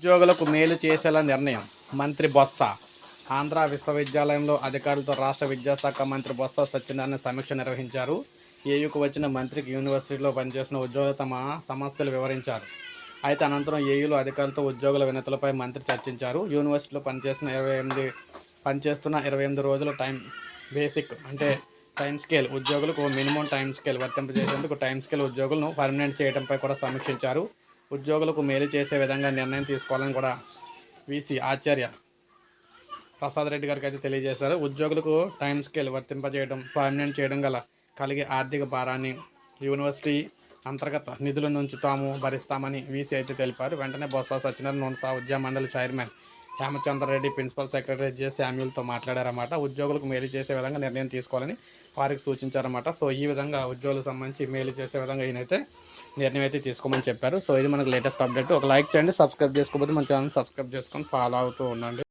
ఉద్యోగులకు మేలు చేసేలా నిర్ణయం. మంత్రి బొత్స. ఆంధ్ర విశ్వవిద్యాలయంలో అధికారులతో రాష్ట్ర విద్యాశాఖ మంత్రి బొత్స సత్యనారాయణ సమీక్ష నిర్వహించారు. ఏయుకు వచ్చిన మంత్రికి యూనివర్సిటీలో పనిచేస్తున్న ఉద్యోగులు తమ సమస్యలు వివరించారు. అయితే అనంతరం ఏయులు అధికారులతో ఉద్యోగుల వినతులపై మంత్రి చర్చించారు. యూనివర్సిటీలో పనిచేసిన ఇరవై ఎనిమిది పనిచేస్తున్న ఇరవై ఎనిమిది రోజుల టైం బేసిక్ అంటే టైం స్కేల్ ఉద్యోగులకు మినిమం టైం స్కేల్ వర్తింపజేసేందుకు టైం స్కేల్ ఉద్యోగులను పర్మనెంట్ చేయడంపై కూడా సమీక్షించారు. ఉద్యోగులకు మేలు చేసే విధంగా నిర్ణయం తీసుకోవాలని కూడా వీసీ ఆచార్య ప్రసాద్ రెడ్డి గారికి అయితే తెలియజేశారు. ఉద్యోగులకు టైం స్కేల్ వర్తింపజేయడం పర్మనెంట్ చేయడం గల కలిగే ఆర్థిక భారాన్ని యూనివర్సిటీ అంతర్గత నిధుల నుంచి తాము భరిస్తామని వీసీ అయితే తెలిపారు. వెంటనే బొత్స సత్యనారాయణ నూనె ఉద్యమ మండలి chairman Reddy principal secretary J. శామ్యుల్తో మాట్లాడారన్నమాట. ఉద్యోగులకు మేలు చేసే విధంగా నిర్ణయం తీసుకోవాలని వారికి సూచించారన్నమాట. సో ఈ విధంగా ఉద్యోగులకు సంబంధించి మేలు చేసే విధంగా ఈయనైతే నిర్ణయం అయితే తీసుకోమని చెప్పారు. సో ఇది మనకు లేటెస్ట్ అప్డేట్. ఒక లైక్ చేయండి సబ్స్క్రైబ్ చేసుకోకపోతే మన ఛానల్ సబ్స్క్రైబ్ చేసుకొని ఫాలో అవుతూ ఉండండి.